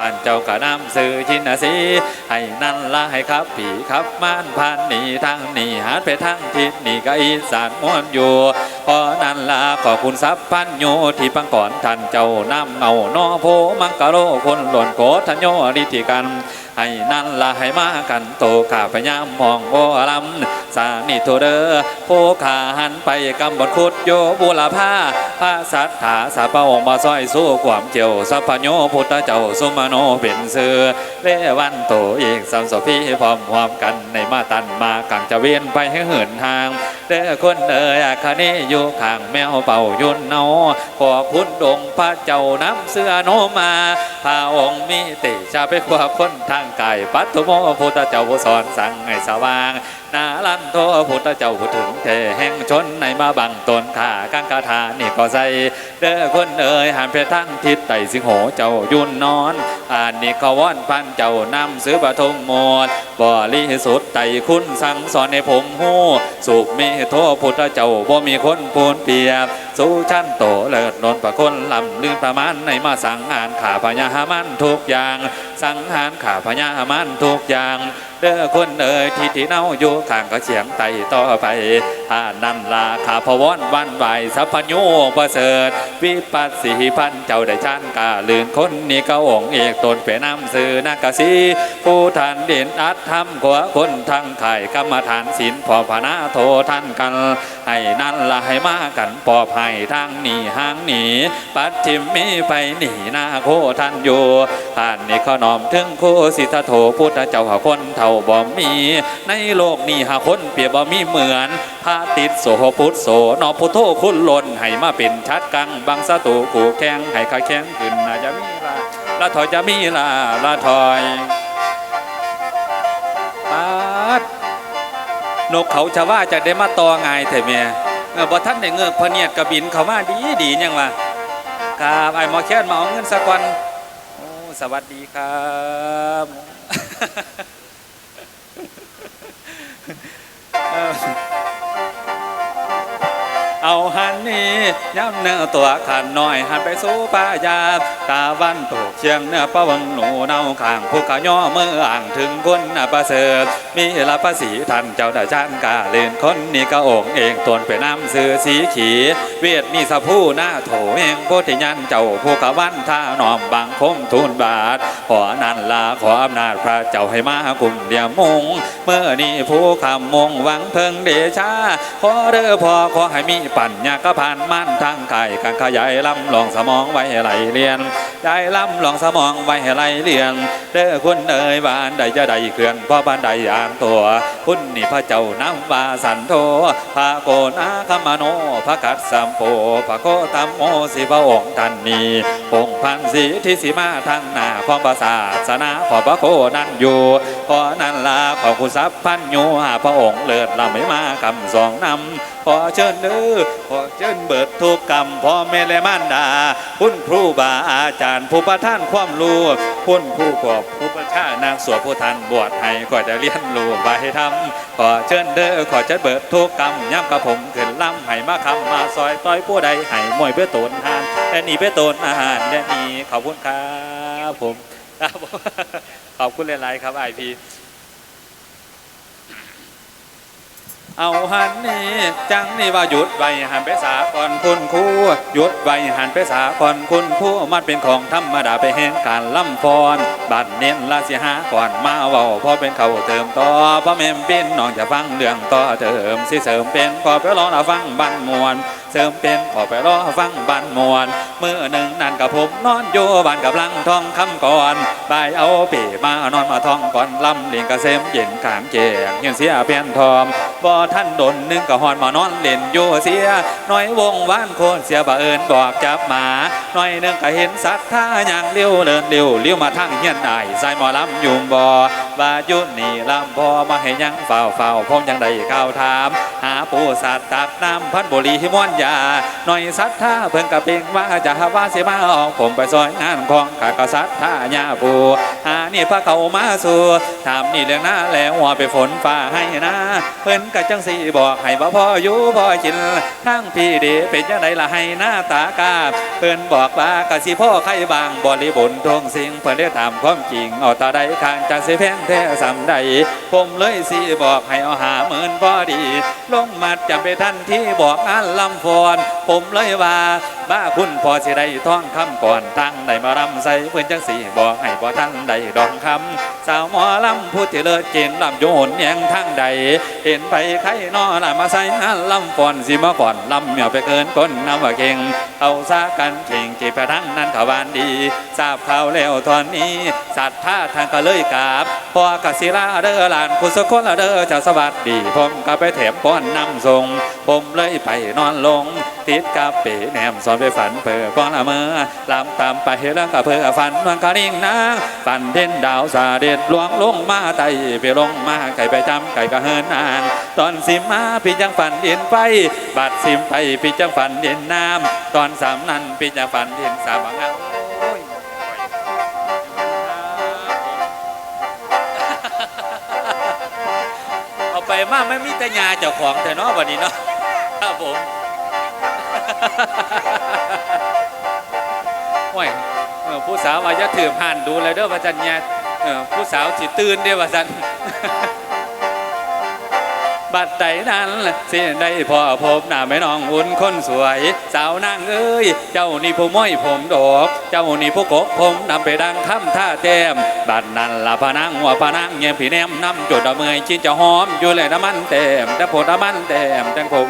ผ่านเจ้ากระนำสื่อชินสีให้นั่นละให้ครับผีครับม่านผ่านหนีทางหนีหาดไปทางทิศหนีก็อีสานม้วนอยู่พอนั่นละขอคุณทรัพย์พันโยที่ปังก่อนท่านเจ้านำเงานอโพมังกะโรคนหล่นโคทันโยริธิกัน ให้นั่นละให้มากันโตข้าพยามมองโอลำสานิโทเดอโพขาหันไปกำบดคุดโยบุรพาพระสัทธาสาปองมาซอยสู้ความเจียวสัพโญพุทธเจ้าสุมาโนเป็นเสือเลวันโตอีกสามสพีพร้อมความกันในมาตันมากังจะเวียนไปให้เหินทางเด้อคนเอ่ยาคานี้อยู่ข้างแมวเป่ายุนเนาขอคุณดงพระเจ้าน้ำเสือโนมาพระองค์มีติชาไปขวาคนทางกายปัตตุโมพุทธเจ้าผู้สอนสั่งให้สว่างนาลันโทพุทธเจ้าผู้ถึงเทแห่งชนในมาบังตนขากังคาถานี่ก็ใส่เด้อคนเอ่ยหันเพทั้งทิศไต่สิงโหเจ้ายุ่นนอนอ่านนี่ก็ว่อนพันเจ้านำซื้อปฐมโมด บ่ลิสุดไต่คุณสั่งสอนในผมหูสุขมีโทพุทธเจ้าบ่มีคนปูนเปียบสู้ชั้นโตเลิศนนประคนลำลืมประมาณในมาสังหารขาพญามันทุกอย่าง สังหารขาพญามันทุกอย่างเด้อคนเอ่ยที่ที่เน่าอยู่ข้างก็เสียงไต่ต่อไปถ้านันลาขาพวอนวันไหวสัพพโญประเสริฐ วิปัสสีพันเจ้าได้ชั้นกาลืนคนนี้ก็องค์เอกตนเป็นน้ำสื่อนากสีผู้ทานเด่นอัดทำขวาคนทางไข่กรรมฐานศีลพอพนาโทท่านกัน ให้นั่นละให้มากันปอบให้ทางหนีห้างหนีปัดทิมมีไปหนีหน้าโคท่านอยู่ท่านนี่ขอนอมถึงโคสิทธโถพุทธเจ้าหาคนเท่าบ่มี ในโลกนี้หาคนเปียบบ่มีเหมือนพระติดโสพุทธโสนอพุทโธคุณลนให้มาเป็นชัดกังบังสตูกูแข้งให้ขาแข้งขึ้นนาจะมีลาละถอยจะมีลาละถอย นกเขาชาว่าจะได้มาตอไงเถอะเมียเออบ่ท่านได้เงือกพเนียดกระบินเขามาดีดียังวะครับไอ้หมอแค้นมาเอาเงินสักวันโอ้สวัสดีครับเอาหันนี้ย้ำเนื้อตัวขันหน่อยหันไปสู่ป่ายา ตาวันตกเชียงเนื้อปะวังหนูเนาข้างภูเขาย่อเมื่ออ่างถึงคนน่ะประเสริฐมีลาภสีท่านเจ้าดาชานกาเล่นคนนี่ก็องเองตนเป็นน้ำซื้อสีขี เวียดนี่สะผู้หน้าโถเองโพธิยันเจ้าผู้กวันท่าหนอมบังคมทูลบาท ขอนันลาขออำนาจพระเจ้าให้มากุมเดียมงเมื่อนี่ผู้คำมงหวังเพิงเดชาขอเด้อพอขอให้มีปัญญากระพานมั่นทางไก่การขยายลำลองสมองไว้ไหลเรียนยายลำลองสมองไว้ให้ไหลเรียนเด้อคุณเอ่ยบ้านใดจะใดเคลื่อนพ่อบ้านใดอ่านตัวคุณนี่พระเจ้าน้ำวาสันโทพระโกนาคมโนพระกัสสัมโพพระโคตัมโมสิพระองค์ท่านนี้องค์พันสีที่สีมาทางหน้าของภาษาสนาขอพระโคนั่นอยู่ขอนั่นลาขอคุณทรัพย์พันโยหาพระองค์เลิศลำไม่มาคำสองนำ ขอเชิญเด้อขอเชิญเบิดทุกกรรมพ่อแม่และมารดาคุณครูบาอาจารย์ผู้ประท่านความรู้คุณครูกอบผู้ประชานางสวดผู้ทันบวชให้ก็จะเรียนรู้ไปทำขอเชิญเด้อขอเชิญเบิดทุกกรรมย้ำกับผมขึ้นล่ำให้มาคำมาซอยต้อยผู้ใดให้มวยเพื่อตนหานและนี่เพื่อตนอาหารและนี่ขอบคุณครับผมครับผมขอบคุณหลายๆครับไอพี เอาหันนี่จังนี่ว่าหยุดไว้หันไปสาก่อนคุณครูหยุดไว้หันไปสาก่อนคุณครูมันเป็นของธรรมดาไปแห่งการล่ำฟอนบัดเน้นลาสิหาก่อนมาเว้าพอเป็นเขาเติมต่อพ่อแม่เป็นน้องจะฟังเรื่องต่อเติมสิเสริมเป็นขอไปรอฟังบันมวนเสริมเป็นขอไปรอฟังบันมวนเมื่อหนึ่งนั่นกับผมนอนอยู่บ้านกับลังทองคำก่อนบายเอาปีมานอนมาทองก่อนลำเลียงกระเซมเย็นขางเจงยังเสียเพียนทอมบ่ท่านดนนึงก็หอนมานอนเล่นอยู่เสียหน่อยวงว่านโคนเสียบ่เอิญบอกจับหมาหน่อยนึงก็เห็นสัตว์ท่าอย่างเลี้ยวเลินเลี้ยวเลี้ยวมาทางเฮียนได้ใส่หมอลำยุมบ่ว่ายุนี่ลำพอมาให้ยังเฝ้าเฝ้าพร้อมยังได้ข้าวถาม หาปูสัตว์ตัดน้ำพันบุรีหิมวนญาหน่อยศรัทธาเพิ่งกะเพ่งว่าจะว่าสิมาออกผมไปซอยงานของข้าก็ศรัทธาญาปูหานี่พระเขามาสู่ถามนี่เรื่องหน้าแล้วว่าไปฝนฟ้าให้นะเพิ่นกะจังสีบอกให้บ่พ่ออยู่พ่อกินทั้งพี่เดเป็นยังไดล่ะให้หน้าตากาเพิ่นบอกว่ากะสิพ่อใครบางบริบุญทวงสิ่งเพิ่นได้ถามความจริงเอาตาใดข้างจากสิแพงแท้สำใดผมเลยสีบอกให้เอาหาหมื่นพอดี ลงมัดจำไปท่านที่บอกอันลำฟอน ผมเลยว่าบ้าคุณพอสิได้ท่องคำก่อนตั้งได้มารำใส่เพื่อนจังสีบอกให้บ่ท่านได้ดองคำสาวหมอลำผู้ที่เลิศเจนลำโยนแยงทั้งใด เห็นไปใครนอละมาใส่อันลำฟอนสิมาก่อนลำเหมียวไปเกินก้นน้ำว่าเก่งเอาซากันเข่งจีพทั้งนั้นขวานดีทราบข่าวแล้วตอนนี้สัตว์ท่าทางก็เลยกราบพอกศิลาเด้อหลานผู้สกุลเด้อจะสวัสดี ผมก็ไปแถมป้อนนำทรงผมเลยไปนอนลง ติดกับเป๋แนมสอนไปฝันเพื่อก้อนละเมอลำตามไปแล้วก็เพื่อฝันมันก็นิ่งนางฝันเด่นดาวสาเด็ดลวงลงมาไตไปลงมาไก่ไปจำไก่ก็เฮินอ่าง ตอนสิมมาพี่จังฝันเด่นไปบัดสิมไปพี่จังฝันเด่นน้ำตอนสามนั้นพี่จังฝันเด่นสามงามโอ้ยเอาไปมาไม่มีแต่ยาเจ้าของแต่เนาะวันนี้เนาะครับผม โอ้ยผู้สาววาจะถือผ่านดูเลยเด้อว่าจันเนี่ยผู้สาวสิตื่นเด้อว่าจันบัดใดนั้นสิได้พ่อพบหน้าแม่น้องอุ่นคนสวย สาวนางเอ้ย เจ้านี่ผู้ม้อยผมดอก เจ้านี่ผู้กบผมนำไปดังคำท่าแต้มบัดนั้นละพนังหัวพนังเงียผีแนมนำจุดดอกเมยชินจะหอมอยู่เลยน้ำมันแต้มแต่ผลน้ำมันแต้มแต่ผม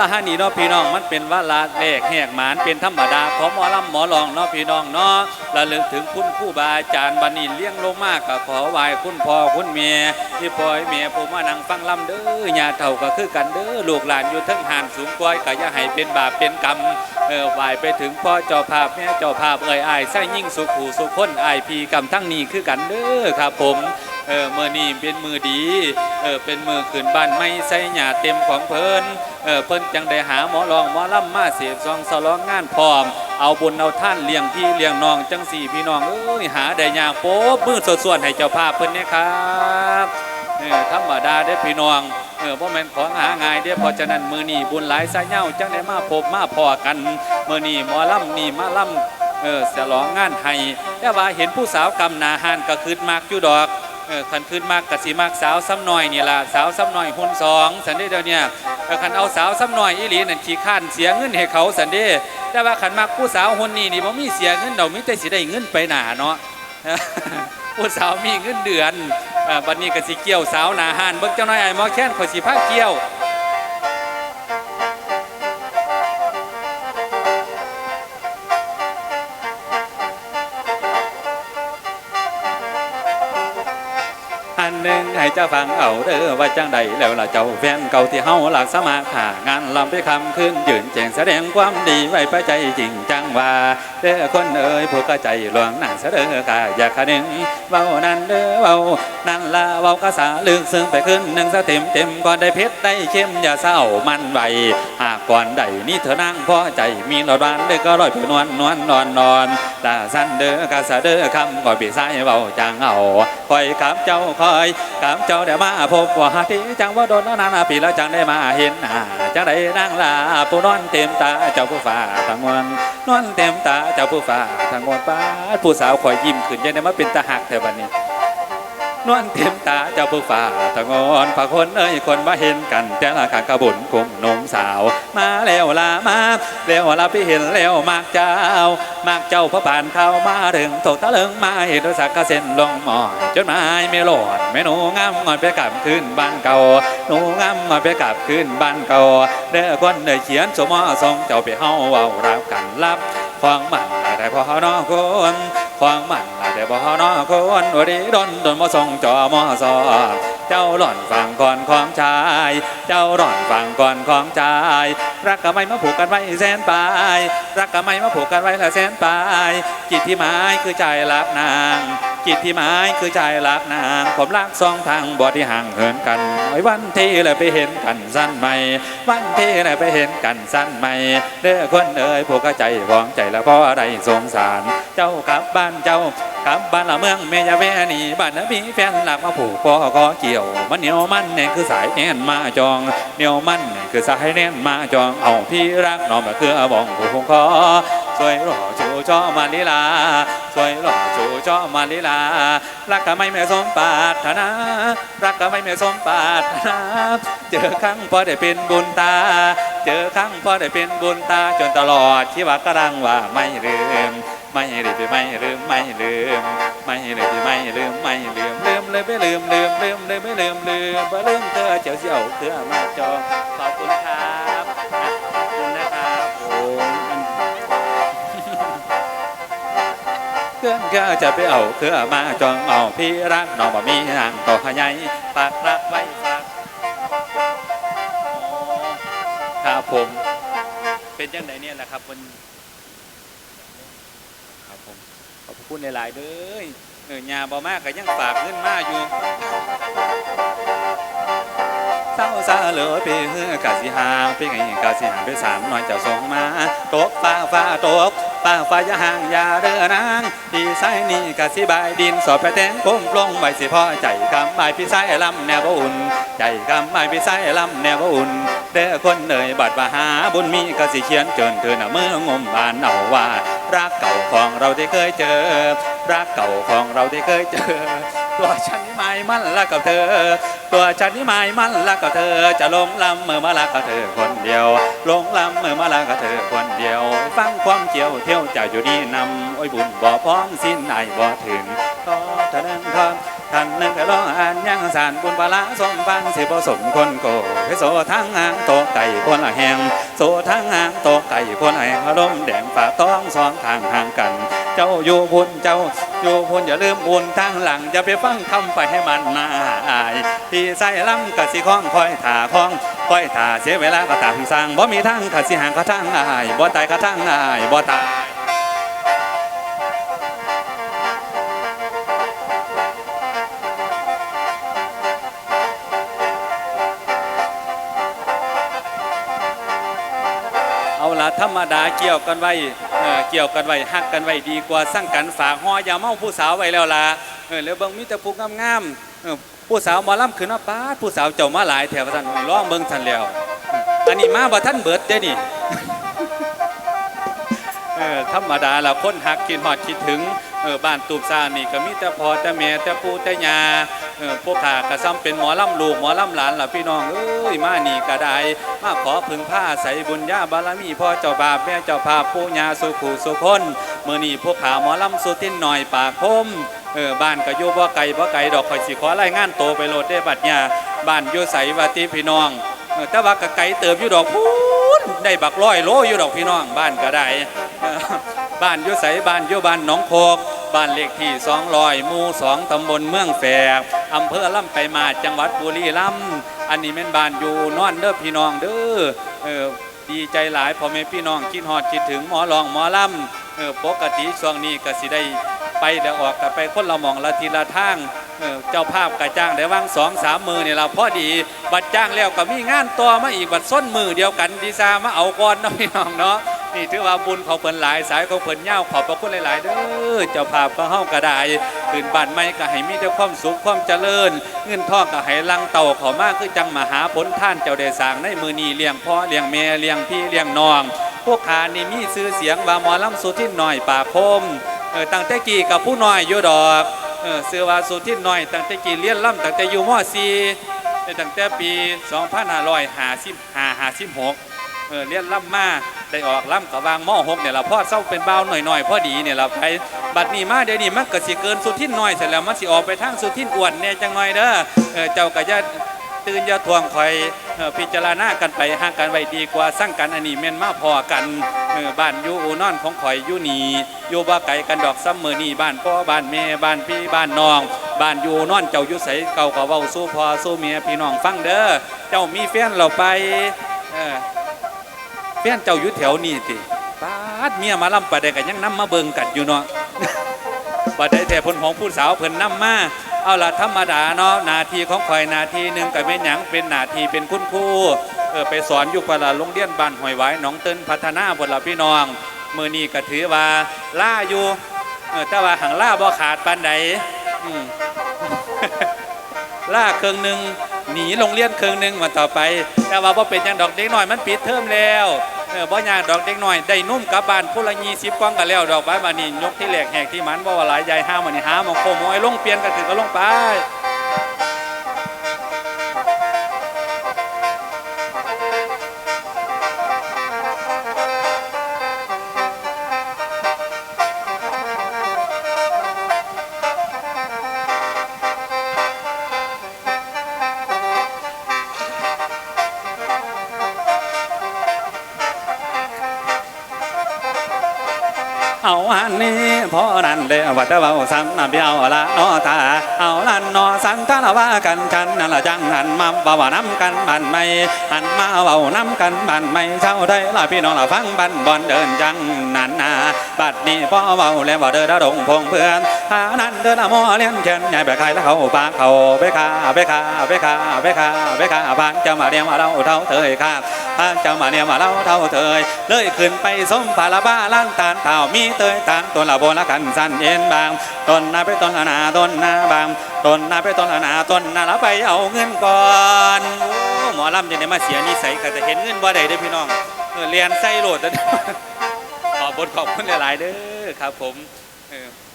ละฮะนี่เนาะพี่น้องมันเป็นว่าลาเลขแหกหมานเป็นธรรมดาของหมอลำหมอลองเนาะพี่น้องเนาะระลึกถึงคุณครู่บาอาจารย์บันนี้เลี้ยงลงมากก็ขอไหว้คุณพ่อคุณเมียที่ปล่อยเมียผมมานั่งฟังลำเด้อญาเท่าก็คือกันเด้อลูกหลานอยู่ทั้งหานสูงก้อยก็อย่าให้เป็นบาปเป็นกรรมเออไหว้ไปถึงพ่อเจ้าภาพแม่เจ้าภาพเอ่ยอายใส่ยิ่งสุขหูสุขคนอายพีกรรมทั้งนี้คือกันเด้อครับผม เออเมื่อนี้เป็นมือดี เออเป็นมือขืนบ้านไม่ใส่หยาเต็มของเพิ่นเออเพิ่นจังได้หาหมอรองหมอลำมาเสียบซองสลองงานพร้อม เอาบุญเอาท่านเลี้ยงพี่เลี้ยงน้องจังสี่พี่น้องเอ้ยหาได้ยากโป๊บมือสดส่วนให้เจ้าภาพเพิ่นเนี่ยครับเออธรรมดาได้พี่น้องเออบ่แม่นของหาง่ายเด้อเพราะฉะนั้นมือนี้บุญหลายสายเหย้าจังได้มาพบมาพอกันมือนี้หมอลำนี่มาล่ำเออฉลองงานให้แต่ว่าเห็นผู้สาวกำนาหานก็คืดมากอยู่ดอก ขันขึ้นมากกะสีมากสาวซ้ำหน่อยนี่ล่ะสาวซ้ำหน่อยหุ่นสองสันเด้เดียวเนี่ยขันเอาสาวซ้ำหน่อยอีหลีนั่นขี้ข้านเสียเงินให้เขาสันเด้แต่ว่าขันมากผู้สาวหุ่นนี่นี่บ่มีเสียเงินดอกมีแต่สิได้เงินไปหนาเนาะผู้สาวมีเงินเดือนบัดนี้กะสีเกี่ยวสาวหนาหานเบิ่งเจ้าน้อยไอ้หมอแค้นข่อยสิพาเกี่ยว ให้เจ้าฟังเอาเด้อว่าจังใดแล้วล่ะเจ้าแฟนเก่าที่เฮาหลักสมาหางานลำไปคำขึ้นยืนแจงแสดงความดีไว้ประใจจริงจังว่าเด้อคนเอ๋ยผู้ก็ใจหลวงนั่นเสด้อกาอยากคะนึงเบานั่นเด้อเบานั่นละเว้ากระสาลึกซึ้งไปขึ้นหนึ่งสะเต็มเต็มก่อนได้เพชรได้เข้มอย่าเศร้ามันไว้หากก่อนใดนี่เธอนั่งพอใจมีรอดบานเด้อก็ร้อยผิวนวลนวลนอนนอนตาสั้นเด้อกระสาเด้อคำก่อนปีซ้ายเว้าจังเอาคอยขับเจ้าคอยกับเจ้าได้มาพบว่าที่จังว่าโดนนานปีแล้วจังได้มาเห็นหน้าจังได้นั่งลาผู้นอนเต็มตาเจ้าผู้ฝ่าทั้งวันนอนเต็มตาเจ้าผู้ฝ่าทั้งวันป้าผู้สาวคอยยิ้มขึ้นยังได้มาเป็นตาหักแต่วันนี้ นวลเต็มตาเจ้าผู้ฝ่าตะงอนพาคนเอ้ยคนมาเห็นกัน แต่ละขากระบุญกุมนมสาว มาแล้วลามาแล้วลาไปเห็นแล้วมากเจ้ามากเจ้าพระบานเข้ามาถึงตกตะเลิงมาเห็นสักกระเซ็นลงหมอยจดหมายไม่หลอดแม่หนูงามงอนไปกลับคืนบ้านเก่าหนูงามงอนไปกลับคืนบ้านเก่าเด้อคนเด้อเขียนสมอทรงเจ้าไปเฮาเวารับกันรับฟังมันแต่พอน้องคน ฟังมันแต่พอน้อคนวดีดนดนมาส่งจอมอสอเจ้า หล่อนฟังก่อนของชาย เจ้าหล่อนฟังก่อนของชาย รักกับไม่มาผูกกันไว้แสนปลาย รักกับไม่มาผูกกันไว้ละแสนปลาย จิตที่หมายคือใจรักนาง จิตที่หมายคือใจรักนาง ผมรักสองทางบ่ที่ห่างเหินกันไว้วันที่เลยไปเห็นกันสั้นใหม่วันที่เลยไปเห็นกันสั้นใหม่เด้อคนเอ่ยผูกใจหวองใจแล้วเพราะอะไรสงสาร เจ้ากลับบ้านเจ้ากับบ้านละเมืองเมยาแวนี่บ้านนะมีแฟนหลักมาผูกคอคอเกี่ยว มันเหนียวมันเนี่ยคือสายแน่นมาจองเหนียวมันเนี่ยคือสายแน่นมาจองเอาพี่รักน้องแบบคือบ่องผูกคอสวยหล่อจูจอมาลีลาสวยหล่อจูจอมาลีลารักก็ไม่แม่สมปาถนารักก็ไม่แม่สมปาถนาเจอครั้งพอได้เป็นบุญตา เจอครั้งพอได้เป็นบุญตาจนตลอดที่ว่ากระดังว่าไม่ลืม ไม่ลืมไม่ลืมไม่ลืมไม่ลืมไม่ลืมไม่ลืมลืมเลยไม่ลืมลืมลืมเลยไม่ลืมลืมบ่ลืมเธอเจียวเจียวเธอมาจองขอบคุณครับขอบคุณนะครับโอ้มันเครื่องก็จะไปเอาเครือมาจองเอาพี่รักน้องบ่มีนางต่อขยายฝากรักไว้ฝากครับผม เป็นยังไงเนี่ยแหละครับมันครับผมข อบคุณหลาย ๆเด้อเออยาบ่มากก็ยังฝากเงินมาอยู่เศร้าซาเหลือไปเฮือกะสิหางไปไงกะสิหางไปสามน้อยเจ้าส่งมาตกฟ้าฟ้าตกฟ้าฟ้าอย่าห่างอย่าเด้อนางพี่ไส้นี่กะสิบายดินสอบไปแตงก้มลงไว้สิพ่อใจคำบายพี่ไส้ลำแนวบ่อุ่น ใจคำบายพี่ไส้ลำแนวบ่อุ่นเด้อคนเอ่ยบัดว่าหาบุญมีกะสิเขียนเจินเธอน่ะเมื่องมบานเอาว่า รักเก่าของเราที่เคยเจอ รักเก่าของเราที่เคยเจอ ตัวฉันนี่ไม่มั่นละกับเธอ ตัวฉันนี่ไม่มั่นละกับเธอ จะลงลำเมื่อมาละกับเธอคนเดียวลงลำเมื่อมาละกับเธอคนเดียว ฟังความเจียวเที่ยวจะอยู่นี่นำโอ้ยบุญบ่พร้อมสิ้นไอบ่ถึงก็ทะนังทอ ท่าองอ่านยังสารบุญบาละสมฟังสิบสมคนโกให้โซทั้งหางโตไก่คนละแหงโซทั้งหางโตไก่คนละแหงอารมณ์แดงฝากท้องสองทางห่างกัน เจ้าอยู่พุ่นเจ้าอยู่พุ่นอย่าลืมบุญทางหลังอย่าไปฟังคำไปให้มันน่าอายพี่ใส่ลำกะสิคล้องคอยถ่าคล้องคอยถ่าเสียเวลาก็ตามสร้างบ่มีทางกะสิห่างก็ทางอายบ่ตายก็ทางอายบ่ตาย รรมดาเกี่ยวกันไว้เกี่ยวกันไว้ฮักกันไว้ดีกว่าสั่งกันฝากหออยาเมาผู้สาวไว้แล้วล่ะเออแล้วเบิ่งมีแต่ผู้งามๆผู้สาวมอลำขึ้นมาป้าผู้สาวเจ้ามาหลายแถวท่านร้องเบิ่งท่านแล้วอันนี้มาบ่ท่านเบิดเด้นี่เออธรรมดาละคนหักคิดฮอดคิดถึงเออบ้านตูบซานี่ก็มีแต่พ่อแต่แม่แต่ปู่แต่ยา ออพวกข้าก็ซ้ำเป็นหมอลำลูกหมอลำหลานล่ะพี่น้องเอ้ยมาหนี่ก็ไดมาขอพึ่งผ้าใส่บุญญาบารมีพ่อเจ้าบาปแม่เจ้าภาพปู่ย่าสุขุสุคนเมื้อนี้พวกข้าหมอลำสุทินหน่อยปากคมเออบ้านก็อยู่บ่ไกลบ่ไกลดอกข่อยสิขอรายงานโตไปโลดได้บัดเนี่ยบ้านอยู่ไสว่าติพี่น้องเออแต่ว่าก็ไกลเติบอยู่ดอกพูนได้บักร้อยโลอยู่ดอกพี่น้องบ้านก็ได้บ้านอยุไสบ้านอยุบ้านหนองโคกบ้านเลขที่200หมู่2ตำบลเมืองแฝก อำเภอลำไปมาจังหวัดบุรีรัมย์อันนี้แม่นบานอยู่นอนเด้อพี่น้องเด้อเออดีใจหลายพ่อแม่พี่น้องคิดฮอดคิดถึงหมอรองหมอลำเออปกติช่วงนี้ก็สิได้ไปเดี๋ยวออกกันไปคนละหมองละทีละทางเออเจ้าภาพกระจ้างได้ว่างสองสามมือเนี่ยเราพอดีบัดจ้างแล้วก็มีงานต่อมาอีกบัดส้นมือเดียวกันดีซามาเอาก่อนเนาะพี่น้องเนาะ นี่ถือว่าบุญของเพิ่นหลายสายของเพิ่นยาขอบพระคุณหลาย ๆ เด้อเจ้าภาพก็เฮาก็ได้ขึ้นบ้านใหม่ก็ให้มีแต่ความสุขความเจริญ เงินทองก็ให้ลังเต่าขอมากคือจังมหาผลท่านเจ้าได้สร้างในมือนี้เลี้ยงพ่อเลี้ยงแม่เลี้ยงพี่เลี้ยงน้อง พวกขานี่มีชื่อเสียงว่าหมอลำสุทินหน่อยป่าคมเออตั้งแต่กี้กับผู้น้อยอยู่ดอกเออชื่อว่าสุทินหน่อยตั้งแต่กี้เรียนล่ำตั้งแต่อยู่ม .4 ตั้งแต่ปี 2555 56เออเรียนล่ำมา ได้ออกล่ำกับวางหม้อหกเนี่ยละพ่อเศร้าเป็นเบาหน่อยๆพ่อดีเนี่ยละไปบัดนี้มาเดี๋ยวนี้มันก็สิเกินสุดที่น้อยเสร็จแล้วมันสิออกไปทางสุดที่อ้วนเนี่ยจังหน่อยเด้อเจ้าก็จะตื่นยาทวงคอยพิจารณากันไปห่างกันไว้ดีกว่าสร้างกันอันนี้แม่นมาพอกันบ้านยูนอนของข่อยยูนีอยู่บ่ไกลกันดอกซ้ำมือนี่บ้านพ่อบ้านแม่บ้านพี่บ้านน้อง บ้านยูนอนเจ้ายูใสเก่าก็เว้าสู้พ่อสู้เมียพี่น้องฟังเด้อเจ้ามีแฟนเราไปเออ แฟนเจ้าอยู่แถวนี้ติป้าดเมียมาล่ำปะได้กันยังน้ำมาเบิงกันอยู่เนาะบัดได้แต่พิ่นของผู้สาวเพิ่นนำมาเอาละธรรมดาเนาะนาทีของข่อยนาทีหนึ่งก็เป็นหยังเป็นนาทีเป็นคุณครูเออไปสอนอยู่ปละโรงเรียนบ้านหอยหวายหนองเติ้นพัฒนาบนละพี่น้องมือนี้ก็ถือว่าล่าอยู่เออแต่ว่าหังล่าบ่ขาดปานใดอืมล่าเครื่องหนึ่งหนีโรงเรียนเครื่องหนึ่งมาต่อไป แต่ว่าบ่เป็นยังดอกเด็กน้อยมันปิดเทอมแล้ว เออบ่ยากดอกเด็กหน่อยได้นุ่มกลับบ้านผู้ละยี่สิบกว่างกันแล้วดอกไม้มานี่ยกที่แหลกแหกที่มันบ่ว่าหลายใหญ่ห้ามันนี่หามังโคมเอาไอ้ลงเปลี่ยนกันถึงก็ลงไป หันนี้พอรันเด้อว่าแต่เว้าซ้ำน่เบียวละนอตาเอาลันนอสังกะละว่ากันกันนั่นละจังหันมาบ่าวน้ำกันบันไม่หันมาเบาน้ำกันบันไม่เช่าได้ละพี่น้องละฟังบันบอนเดินจังนันนาบัดนี้พอเบาแล้วว่เดินระดงพงเพื่อนานั้นเดินมอเลี้ยงแขนใหญ่ไปขายแล้วเขาปากเขาไปขาไปขาไปขาไปขาไปขาบางจะมาเรียมาเราเท่าเธอครับางจะมาเรียมาเราเท่าเธอเลยขึ้นไปสมภาละบ้าล้านตาลเต่ามีเตยตางต้นละโบละกันสั้นเย็นบางต้นนาไปต้นนาต้นนาบางต้นนาไปต้นนาต้นนาละไปเอาเงินก่อนโอ้หมอลำจะได้มาเสียนิสัยก็จะเห็นเงินบ่ได้ด้อพี่น้องเรียนไส้โหลดขอบทขอบคุณหลายๆเด้อครับผม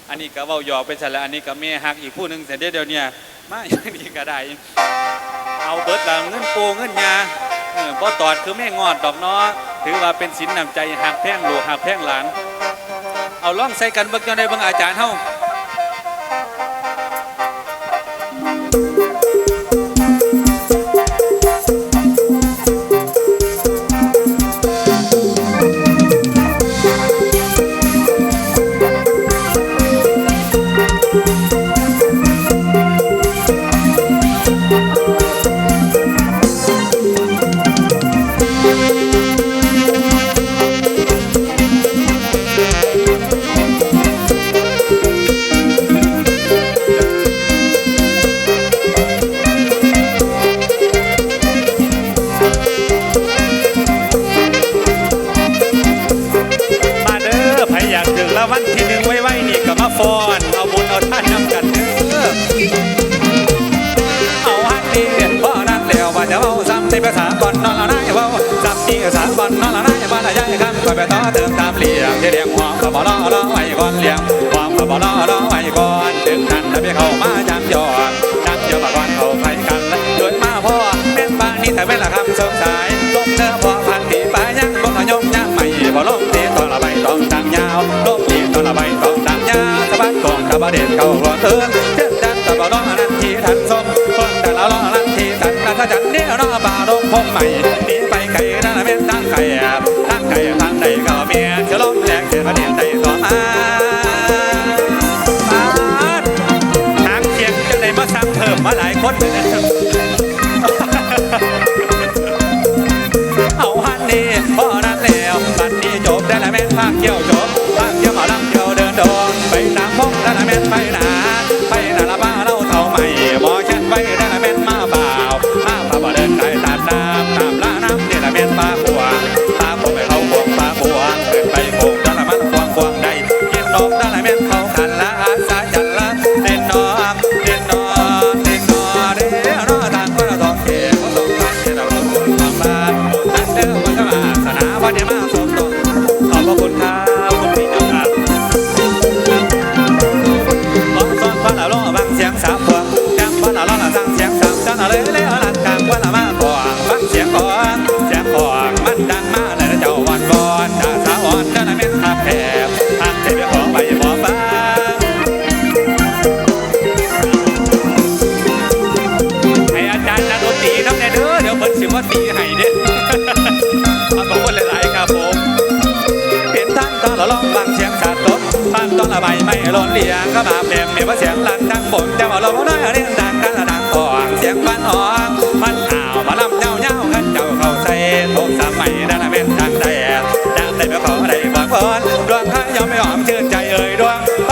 อันนี้ก็เว้าหยอกไปซะแล้วอันนี้ก็แม่ฮักอีกผู้หนึงเสร็จเดี๋ยวเนี่ยมาอย่างนี้ก็ได้ เอาเบิดละเงินปูเงินยาเออบ่ตอดคือแม่งอดดอกเนาะถือว่าเป็นสินนำใจหักแพงลูกหักแพงหลาน เอาล่องใส่กันเบิกจังได้เบิ่งอาจารย์เฮามา ซ้ำที่ภาษาก่อนนอนละนายเว้าซ้ำที่ภาษาก่อนนอนละนายว่าละยายคำก็ไปต่อเติมตามเหลี้ยงที่เลี้ยงหอมก็บ่รอรอไว้ก่อนเหลี้ยงหอมก็บ่รอรอไว้ก่อนถึงนั้นถ้าไปเข้ามาจำยอมจำยอดมก่อนเข้าไปกันโดยมาพ่อแม่นบ้านนี่แต่เวลาคำสงสายลมเนื้อพอพันตีไปยังบ่ขยมยังไม่พอลมตีตอนละใบต้องดังยาวลมตีตอนละใบต้องดังยาวสะบัดกองตะบะเด็ดเข้าร้อนเตือนเจ็ดดันตะบะร้องนั้นทีทันสมเพิ่งแต่ละร้องนั้นทีทันกันถ้าจัน ป่าดงพงใหม่หนีไปไกลนั่นละเป็นทางไก่ทางไก่ทางใดก็เมียจะล้มแรงเกิดประเด็นใดต่อมาทางเคียงจะได้มาซ้ำเพิ่มมาหลายคนเลยนะครับเอาฮันนี่พอนั้นแล้วบัดนี้จบได้และแม่นภาคเกี่ยวจบ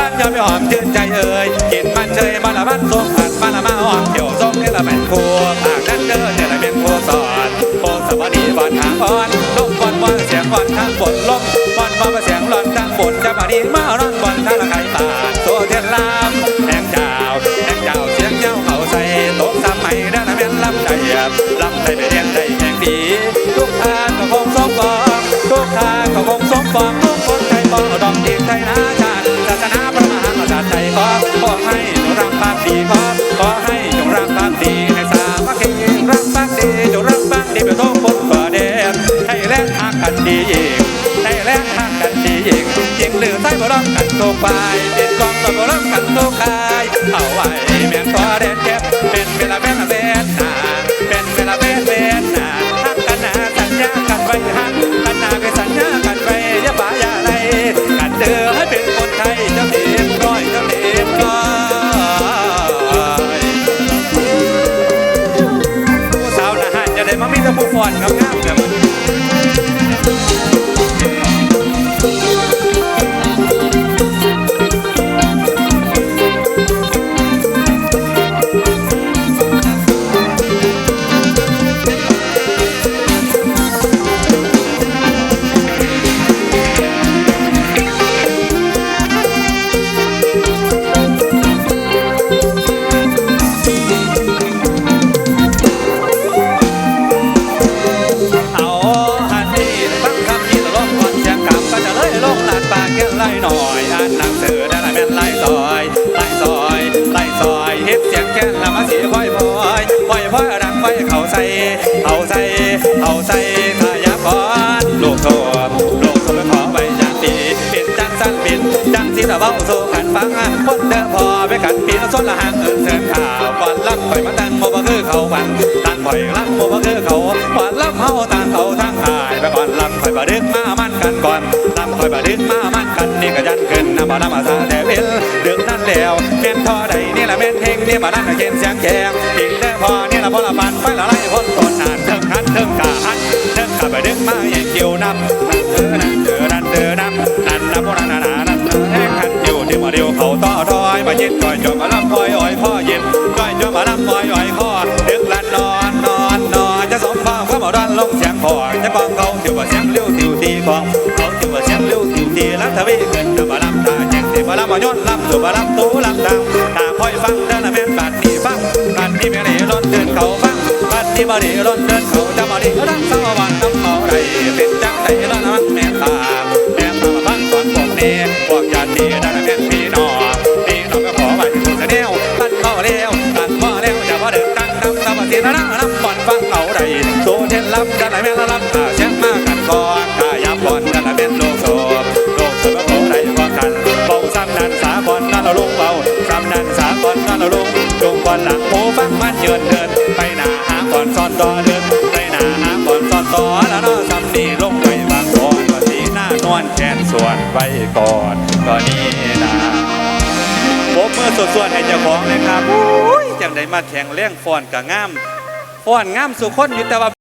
มันยอมไม่ออกชื่นใจเอ่ยกินมันเฉยมาละมันทรงผัดมาละมาอ่อนเกี่ยวทรงนี่ละแม่นครัวปากนั้นเด้อเนี่ยละเป็นครัวสอนโปสวัสดีบอนหาบอ่อนลมบอนบอนเสียงบอนทางบนลมบอนบอนเสียงหลอนทางบนจะมาดีมาร้อนบอนทางละไข่ตาโซเทียนลามแหงเจ้าแหงเจ้าเสียงเจ้าเขาใส่โต๊ะสมัยนั่นละแม่นลำใจลำใจไปเรียนใจแห่งดีทุกทางก็คงสมฟองทุกทางก็คงสมฟองทุกคนใจฟองดอกดีไทยนะ ขอขอให้จงรักภักดีขอขอให้จงรักภักดีให้สามัคคีรักภักดีจงรักภักดีไปทุกคนฝ่าแดนให้แลกหักกันดีเองให้แลกหักกันดีเองจริงหรือใต้บ่ร้องกันโตไปเป็นกองตบ่ร้องกันโตคายเอาไว้แม่นพอแดนแคบเป็นเวลาแม่นเวนนาเป็น อนงาม เอินเสินข่าวก่อนลับข่อยมาตั้งโมบ่คือเขาวันตั้งข่อยลับโมบ่คือเขาก่อนลับเฮาต่างเขาทั้งหายไปก่อนลับข่อยบ่ดึกมามันกันก่อนลับข่อยบ่ดึกมามันกันนี่ก็ยันขึ้นนะบ่นำมาซาแต่เป็นดึกนั่นแล้วแม่นท่อใดนี่ละแม่นเฮงนี่มานั่นเย็นเสียงแจงอีกเด้อพอนี่ละพอละปันไปละไล่คนต้นนานเทิงคันเทิงกาหันเทิงกาไปดึกมาเองเกี่ยวนับ เดียวเขาต่อรอยมายินก่อยจอมาลำคอยอ้อยพ่อยินก่อยจอมาลำคอยอ้อยพ่อเดึกลันนอนนอนนอนจะสมฟ้าข้ามาดันลงเสียงคอจะกองเขาถือว่าเสียงเลี้ยวติวตีกองเขาถือว่าเสียงเลี้ยวติวตีลัทวีขึ้นจะมาลำตาแจงสิมาลำมาย้อนลำตัวมาลำตูลำดาวตาคอยฟังเดินละแม่นบาดนี้ฟังบาดนี้ไม่ได้ร้อนเดินเขาฟังบาดนี้บ่ได้ร้อนเดินเขาจะบ่ได้รักสาววันน้ำเขาไรเป็นจังไรร้อนมันแม่ตาแม่ตาฟังก่อนพวกนี้พวกญาติได้ละแม่ ฟังมันเยินเดิน ไปหนาหาก่อนซ่อนต่อเดิน ไปหนาหาก่อนซ่อนต่อแล้วเนาะซ้ำนี่ลงไปบางก่อนว่าสีหน้านวลแขนส่วนไว้ก่อนก็นี่นะผมเมื่อสดส่วนให้เจ้าของเลยครับอุ้ยจังได้มาแข่งเลี้ยงฟอนกับงามฟอนงามสุขคนอยู่แต่ว่า